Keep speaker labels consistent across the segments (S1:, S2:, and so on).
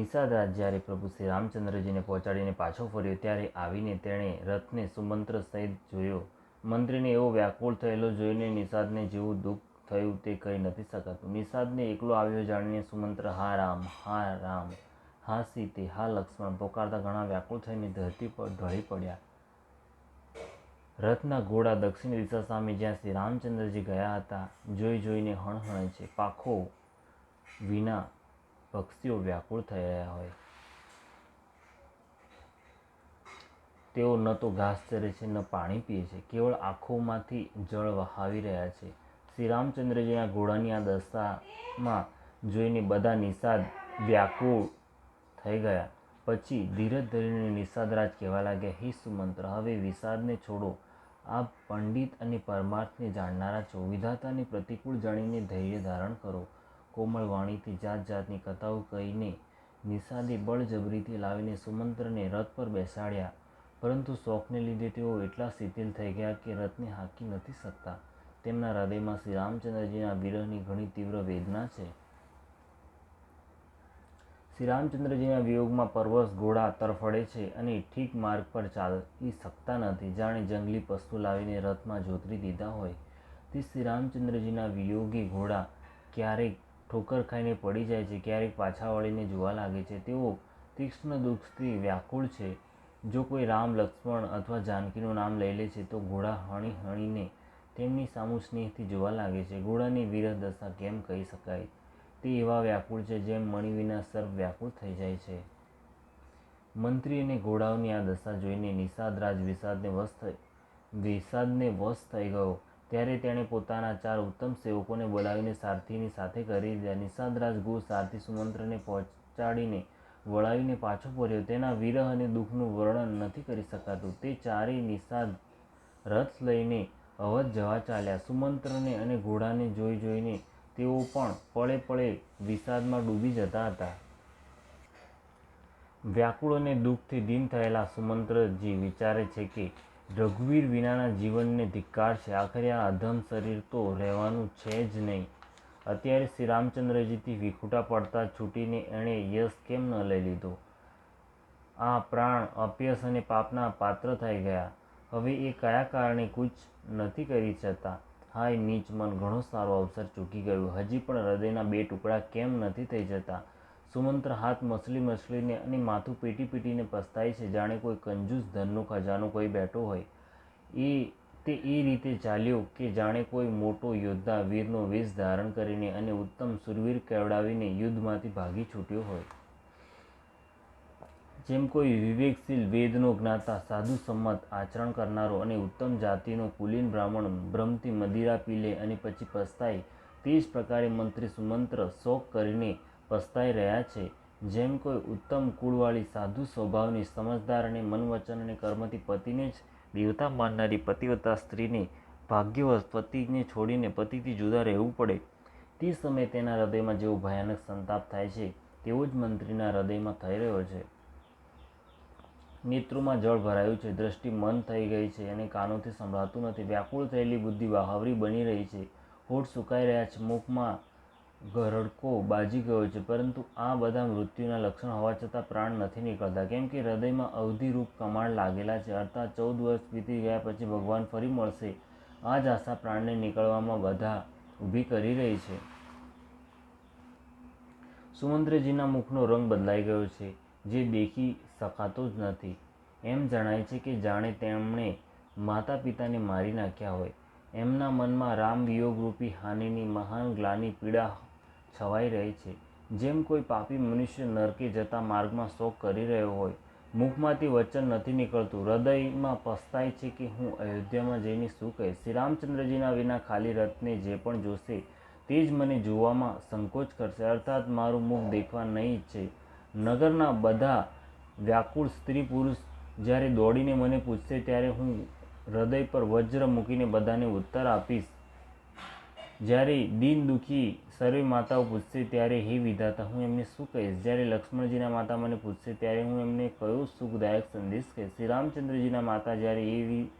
S1: નિષાદ રાત જ્યારે પ્રભુ શ્રી રામચંદ્રજીને પહોંચાડીને પાછો ફર્યો, ત્યારે આવીને તેણે રથને સુમંત્ર સહિત જોયો. મંત્રીને એવો વ્યાકુળ થયેલો જોઈને નિષાદને જેવું દુઃખ થયું તે કહી નથી શકાતું. નિષાદને એકલો આવ્યો જાણીને સુમંત્ર, હા રામ હા રામ, હા સીતે, હા લક્ષ્મણ પોકારતા ઘણા વ્યાકુળ થઈને ધરતી પર ઢળી પડ્યા. રથના ઘોડા દક્ષિણ દિશા સામે જ્યાં શ્રી રામચંદ્રજી ગયા હતા, જોઈ જોઈને હણહણે છે. પાખો વિના પક્ષીઓ વ્યાકુળ થઈ રહ્યા હોય. તેઓ ન તો ઘાસ ચરે છે, ન પાણી પીએ છે, કેવળ આંખોમાંથી જળ વહાવી રહ્યા છે. શ્રી રામચંદ્રજીના ઘોડાની આ દશામાં જોઈને બધા નિષાદ વ્યાકુળ થઈ ગયા. પછી ધીરજ ધરીને નિષાદરાજ કહેવા લાગ્યા, હે સુમંત્ર, હવે વિષાદને છોડો. આ પંડિત અને પરમાર્થને જાણનારા છો વિધાતાને પ્રતિકૂળ જાણીને ધૈર્ય ધારણ કરો. કોમળ વાણીથી જાત જાતની કથાઓ કહીને નિષાદે બળજબરીથી લાવીને સુમંત્રને રથ પર બેસાડ્યા. પરંતુ શોખને લીધે તેઓ એટલા શિથિલ થઈ ગયા કે રથને હાંકી નથી શકતા. તેમના હૃદયમાં શ્રી રામચંદ્રજીના વિરહની ઘણી તીવ્ર વેદના છે. શ્રી રામચંદ્રજીના વિયોગમાં પરવશ ઘોડા તરફડે છે અને ઠીક માર્ગ પર ચાલી શકતા નથી. જાણે જંગલી પશુ લાવીને રથમાં જોતરી દીધા હોય. તે શ્રી રામચંદ્રજીના વિયોગી ઘોડા ક્યારેક ઠોકર ખાઈને પડી જાય છે, ક્યારેક પાછા વળીને જોવા લાગે છે. તેઓ તીક્ષ્ણ દુઃખથી વ્યાકુળ છે. જો કોઈ રામ, લક્ષ્મણ અથવા જાનકીનું નામ લઈ લે છે, તો ઘોડા હણી હણીને તેમની સામુ સ્નેહથી જોવા લાગે છે. ઘોડાની વિરહ દશા કેમ કહી શકાય? તે એવા વ્યાકુળ છે, જેમ મણી વિના સર્વ વ્યાકુળ થઈ જાય છે. મંત્રી અને ઘોડાઓની આ દશા જોઈને નિષાદ રાજ વિષાદને વશ થઈ, વિષાદને વશ થઈ ગયો. ત્યારે તેણે પોતાના ચાર ઉત્તમ સેવકોને બોલાવીને સારથીની સાથે કરી દીધા. નિષાદરાજ ગુ સારથી સુમંત્રને પહોંચાડીને વળાવીને પાછો ફર્યો. તેના વિરહ અને દુઃખનું વર્ણન નથી કરી શકાતું. તે ચારેય નિષાદ રથ લઈને અવધ જવા ચાલ્યા. સુમંત્રને અને ઘોડાને જોઈ જોઈને તેઓ પણ પળે પળે વિષાદમાં ડૂબી જતા હતા. વ્યાકુળ અને દુઃખથી દીન થયેલા સુમંત્રજી વિચારે છે કે રઘુવીર વિનાના જીવનને ધિક્કાર છે. આખરે આ અધમ શરીર તો રહેવાનું છે જ નહીં. અત્યારે શ્રી રામચંદ્રજીથી વિખૂટા પડતા છૂટીને એણે યશ કેમ ન લઈ લીધો? આ પ્રાણ અપયશ અને પાપના પાત્ર થઈ ગયા. હવે એ કયા કારણે કૂચ નથી કરી શકતા? હાય, નીચ મન, ઘણો સારો અવસર ચૂકી ગયું. હજી પણ હૃદયના બે ટુકડા કેમ નથી થઈ જતા? સુમંત્ર હાથ મસલી મસલીને અને માથું પીટી પેટીને પસ્તાય છે. જાણે કોઈ કંજૂસ ધનનો ખજાનો કોઈ બેઠો હોય. એ તે એ રીતે ચાલ્યો કે જાણે કોઈ મોટો યોદ્ધા વીરનો વેશ ધારણ કરીને અને ઉત્તમ સુરવીર કેવડાવીને યુદ્ધમાંથી ભાગી છૂટ્યો હોય. જેમ કોઈ વિવેકશીલ વેદનો જ્ઞાતા, સાધુ સંમત, આચરણ કરનારો અને ઉત્તમ જાતિનો કુલીન બ્રાહ્મણ ભ્રમથી મદિરા પી લે અને પછી પસ્તાય, તે જ પ્રકારે મંત્રી સુમંત્ર શોક કરીને પસ્તાઈ રહ્યા છે. જેમ કોઈ ઉત્તમ કુળવાળી સાધુ સ્વભાવની સમજદાર અને મનવચન અને કર્મથી પતિને જ દેવતા માનનારી પતિવતા સ્ત્રીને ભાગ્યવશ પતિને છોડીને પતિથી જુદા રહેવું પડે. તે સમયે તેના હૃદયમાં જેવો ભયાનક સંતાપ થાય છે, તેવો જ મંત્રીના હૃદયમાં થઈ રહ્યો છે. નેત્રોમાં જળ ભરાયું છે, દ્રષ્ટિ મન થઈ ગઈ છે અને કાનોથી સંભળાતું નથી. વ્યાકુળ થયેલી બુદ્ધિ વાહવરી બની રહી છે. હોઠ સુકાઈ રહ્યા છે, મુખમાં ગરડકો બાજી ગયો છે, પરંતુ આ બધા મૃત્યુના લક્ષણ હોવા છતાં પ્રાણ નથી નીકળતા. કેમ કે હૃદયમાં અવધિરૂપ કમાણ લાગેલા છે, અર્થાત ચૌદ વર્ષ વીતી ગયા પછી ભગવાન ફરી મળશે. આ જ આશા પ્રાણને નીકળવામાં બધા ઊભી કરી રહી છે. સુમંત્રજીના મુખનો રંગ બદલાઈ ગયો છે, જે દેખી શકાતો જ નથી. એમ જણાય છે કે જાણે તેમણે માતા પિતાને મારી નાખ્યા હોય. એમના મનમાં રામ વિયોગરૂપી હાનિની મહાન ગ્લાની પીડા છવાઈ રહી છે. જેમ કોઈ પાપી મનુષ્ય નરકે જતા માર્ગમાં શોક કરી રહ્યો હોય, મુખમાંથી વચન નથી નીકળતું. હૃદયમાં પસ્તાય છે કે હું અયોધ્યામાં જઈને શું કહીશ? શ્રી રામચંદ્રજીના વિના ખાલી રથને જે પણ જોશે, તે જ મને જોવામાં સંકોચ કરશે. અર્થાત, મારું મુખ દેખવા નહીં ઈચ્છે. નગરના બધા વ્યાકુળ સ્ત્રી પુરુષ જ્યારે દોડીને મને પૂછશે, ત્યારે હું હૃદય પર વજ્ર મૂકીને બધાને ઉત્તર આપીશ. જ્યારે દિન દુઃખી સર્વે માતાઓ પૂછશે, ત્યારે હે વિધાતા, હું એમને શું કહીશ? જ્યારે લક્ષ્મણજીના માતા મને પૂછશે, ત્યારે હું એમને કયો સુખદાયક સંદેશ કહીશ? શ્રી રામચંદ્રજીના માતા જ્યારે એવી,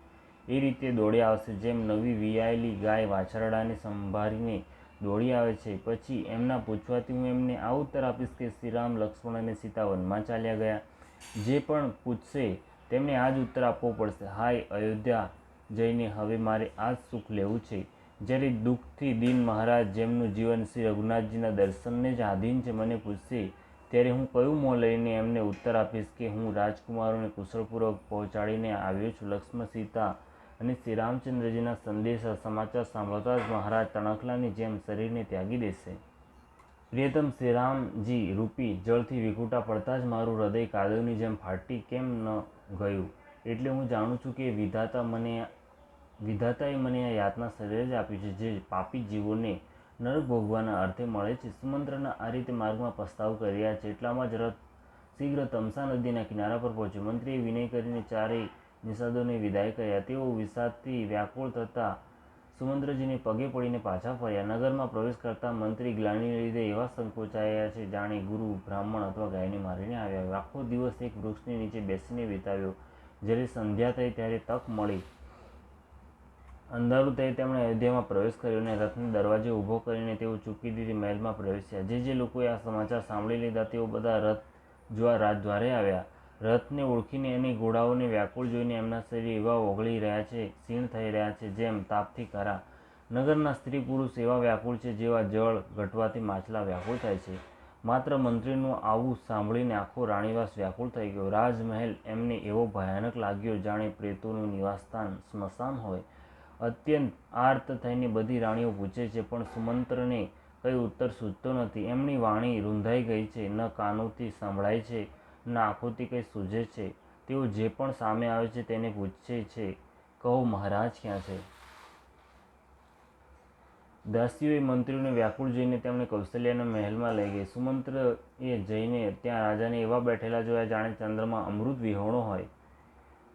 S1: એ રીતે દોડી આવશે, જેમ નવી વિયાયેલી ગાય વાછરડાને સંભાળીને દોડી આવે છે, પછી એમના પૂછવાથી હું એમને આ ઉત્તર આપીશ કે શ્રી રામ લક્ષ્મણ અને સીતા વનમાં ચાલ્યા ગયા. જે પણ પૂછશે, તેમને આ જ ઉત્તર આપવો પડશે. હાય અયોધ્યા જઈને હવે મારે આ જ સુખ લેવું છે. જ્યારે દુઃખથી દીન મહારાજ જેમનું જીવન શ્રી રઘુનાથજીના દર્શનને જ આધીન છે, મને પૂછશે, ત્યારે હું કયું મોં લઈને એમને ઉત્તર આપીશ કે હું રાજકુમારોને કુશળપૂર્વક પહોંચાડીને આવ્યો છું? લક્ષ્મણ સીતા અને શ્રી રામચંદ્રજીના સંદેશા સમાચાર સાંભળતા જ મહારાજ તણખલાની જેમ શરીરને ત્યાગી દેશે. પ્રિયતમ શ્રીરામજી રૂપી, જળથી વિખૂટા પડતા જ મારું હૃદય કાદવની જેમ ફાટી કેમ ન ગયું? એટલે હું જાણું છું કે વિધાતા મને વિધાતાએ મને આ યાતના શરીર જ આપ્યું છે, જે પાપી જીવોને નરક ભોગવાના અર્થે મળે છે. સુમંત્રના આ રીતે માર્ગમાં પસ્તાવ કર્યા છે એટલામાં જ રથ શીઘ્ર તમસા નદીના કિનારા પર પહોંચ્યો. મંત્રીએ વિનય કરીને ચારેય નિષાદોને વિદાય કર્યા. તેઓ વિષાદથી વ્યાકુળ થતા સુમંત્રજીને પગે પડીને પાછા ફર્યા. નગરમાં પ્રવેશ કરતા મંત્રી ગ્લાનીને લીધે એવા સંકોચાયા છે, જાણે ગુરુ, બ્રાહ્મણ અથવા ગાયને મારીને આવ્યા આખો દિવસ એક વૃક્ષની નીચે બેસીને વિતાવ્યો. જ્યારે સંધ્યા થઈ ત્યારે તક મળી અંધારું થઈ તેમણે અયોધ્યામાં પ્રવેશ કર્યો અને રથને દરવાજે ઊભો કરીને તેઓ ચૂકી દીધી મહેલમાં પ્રવેશ્યા જે જે લોકોએ આ સમાચાર સાંભળી લીધા તેઓ બધા રથ જોવા રાજદ્વારે આવ્યા. રથને ઓળખીને એની ઘોડાઓને વ્યાકુળ જોઈને એમના શરીર એવા ઓગળી રહ્યા છે ક્ષીણ થઈ રહ્યા છે જેમ તાપથી કરા નગરના સ્ત્રી પુરુષ એવા વ્યાકુળ છે જેવા જળ ઘટવાથી માછલા વ્યાકુળ થાય છે. માત્ર મંત્રીનું આવું સાંભળીને આખો રાણીવાસ વ્યાકુળ થઈ ગયો. રાજમહેલ એમને એવો ભયાનક લાગ્યો જાણે પ્રેતોનું નિવાસસ્થાન સ્મશાન હોય. અત્યંત આર્ત થઈને બધી રાણીઓ પૂછે છે, પણ સુમંત્રને કંઈ ઉત્તર સૂચતો નથી. એમની વાણી રૂંધાઈ ગઈ છે, ન કાનોથી સંભળાય છે, ન આંખોથી કંઈ સૂઝે છે. તેઓ જે પણ સામે આવે છે તેને પૂછે છે, કહો મહારાજ ક્યાં છે? દાસીઓએ મંત્રીઓને વ્યાકુળ જઈને તેમણે કૌશલ્યાના મહેલમાં લઈ ગઈ સુમંત્ર એ જઈને ત્યાં રાજાને એવા બેઠેલા જોયા જાણે ચંદ્રમાં અમૃત વિહોણો હોય.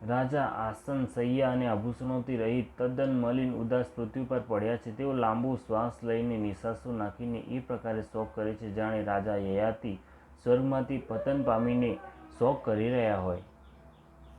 S1: રાજા આસન, સૈયા અને આભૂષણોથી રહિત તદ્દન મલિન, ઉદાસ પૃથ્વી પર પડ્યા છે. તેઓ લાંબુ શ્વાસ લઈને નિશાસો નાખીને એ પ્રકારે શોક કરે છે, જાણે રાજા યયાતિ સ્વર્ગમાંથી પતન પામીને શોક કરી રહ્યા હોય.